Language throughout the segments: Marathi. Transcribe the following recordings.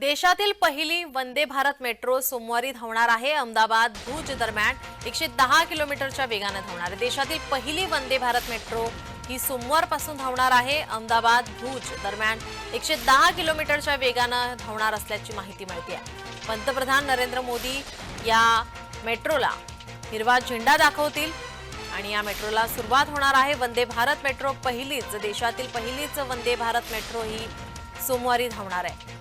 देशातील पहिली वंदे भारत मेट्रो सोमवारी धावणार आहे. अहमदाबाद भुज दरम्यान एकशे दहा किलोमीटरच्या वेगाने धावणार आहे. देशातील पहिली वंदे भारत मेट्रो ही सोमवारपासून धावणार आहे. अहमदाबाद भुज दरम्यान एकशे दहा किलोमीटरच्या वेगानं धावणार असल्याची माहिती मिळते आहे. पंतप्रधान नरेंद्र मोदी या मेट्रोला हिरवा झेंडा दाखवतील आणि या मेट्रोला सुरुवात होणार आहे. वंदे भारत मेट्रो पहिलीच देशातील पहिलीच वंदे भारत मेट्रो ही सोमवारी धावणार आहे.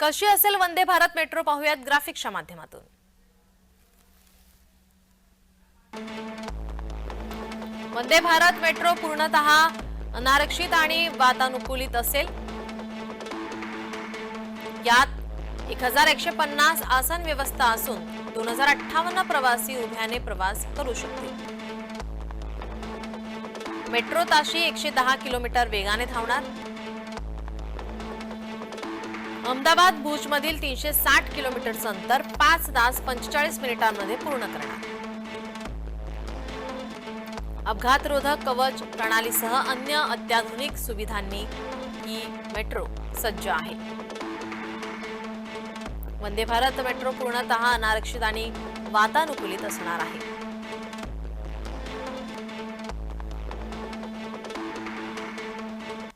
कशी असेल वंदे भारत मेट्रो पाहूयात ग्राफिक्सच्या माध्यमातून. वंदे भारत मेट्रो पूर्णतः अनारक्षित आणि वातानुकूलित असेल. यात एक हजार एकशे पन्नास आसन व्यवस्था असून दोन हजार अठ्ठावन्न प्रवासी उभ्याने प्रवास करू शकतील. मेट्रो ताशी एकशे दहा किलोमीटर वेगाने धावणार. अहमदाबाद भुज मधील तीनशे साठ किलोमीटरचं अंतर पाच तास पंचेचाळीस मिनिटांमध्ये पूर्ण करणार. अपघातरोधक कवच प्रणालीसह अन्य अत्याधुनिक सुविधांनी ही मेट्रो सज्ज आहे. वंदे भारत मेट्रो पूर्णतः अनारक्षित आणि वातानुकूलित असणार आहे.